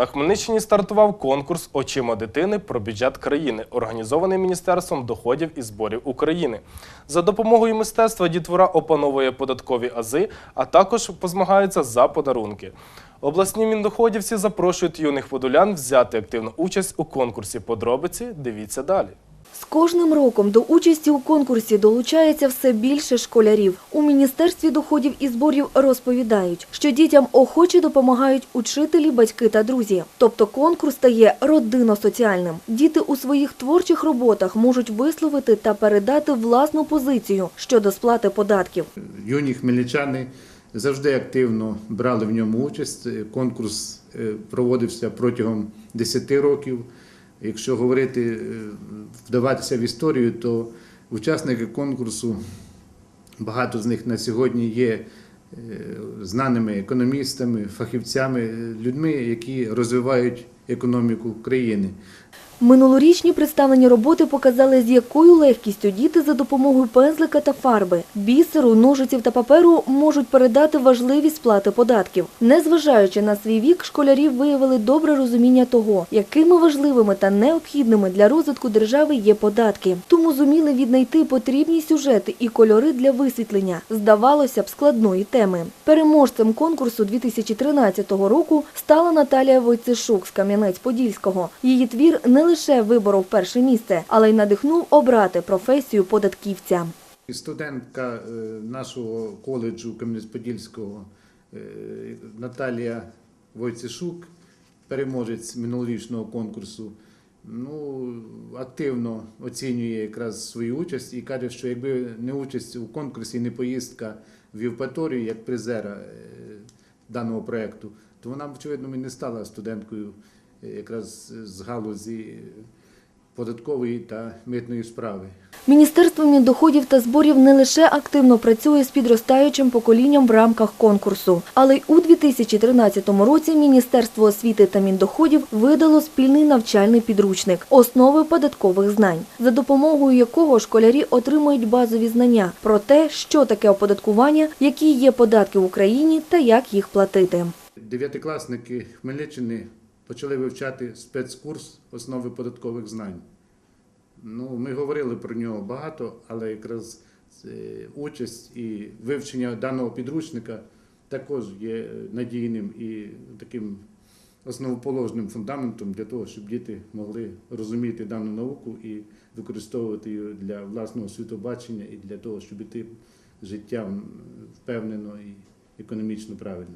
На Хмельниччині стартував конкурс Очима дитини про бюджет країни, організований Міністерством доходів і зборів України. За допомогою мистецтва дітвора опановує податкові ази, а також позмагаються за подарунки. Обласні міндоходівці запрошують юних подолян взяти активну участь у конкурсі. Подробиці дивіться далі. З кожним роком до участі у конкурсі долучається все більше школярів. У Міністерстві доходів і зборів розповідають, що дітям охоче допомагають учителі, батьки та друзі. Тобто конкурс стає родинно-соціальним. Діти у своїх творчих роботах можуть висловити та передати власну позицію щодо сплати податків. Юні хмельничани завжди активно брали в ньому участь. Конкурс е, проводився протягом 10 років. Якщо говорити, е, вдаватися в історію, то учасники конкурсу, багато з них на сьогодні є е, знаними економістами, фахівцями, людьми, які розвивають економіку країни. Минулорічні представлені роботи показали, з якою легкістю діти за допомогою пензлика та фарби, бісеру, ножиців та паперу можуть передати важливість сплати податків. Незважаючи на свій вік, школярі виявили добре розуміння того, якими важливими та необхідними для розвитку держави є податки. Тому зуміли віднайти потрібні сюжети і кольори для висвітлення, здавалося б, складної теми. Переможцем конкурсу 2013 року стала Наталія Войцешук з Кам'янець-Подільського. Її твір не лише виборов перше місце, але й надихнув обрати професію податківця. Студентка е, нашого коледжу Кам'янець-Подільського е, Наталія Войцешук, переможець минулорічного конкурсу, ну, активно оцінює якраз свою участь і каже, що якби не участь у конкурсі, не поїздка в Євпаторію як призера е, даного проєкту, то вона очевидно, не стала студенткою якраз з галузі податкової та митної справи. Міністерство міндоходів та зборів не лише активно працює з підростаючим поколінням в рамках конкурсу, але й у 2013 році Міністерство освіти та міндоходів видало спільний навчальний підручник «Основи податкових знань», за допомогою якого школярі отримують базові знання про те, що таке оподаткування, які є податки в Україні та як їх платити. Дев'ятикласники Хмельниччини почали вивчати спецкурс основи податкових знань. Ну, ми говорили про нього багато, але якраз е, участь і вивчення даного підручника також є надійним і таким основоположним фундаментом для того, щоб діти могли розуміти дану науку і використовувати її для власного світобачення і для того, щоб іти життям впевнено і економічно правильно.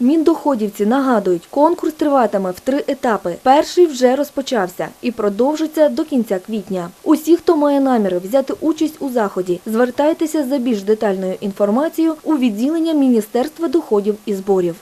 Міндоходівці нагадують, конкурс триватиме в три етапи. Перший вже розпочався і продовжиться до кінця квітня. Усі, хто має наміри взяти участь у заході, звертайтеся за більш детальною інформацією у відділення Міністерства доходів і зборів.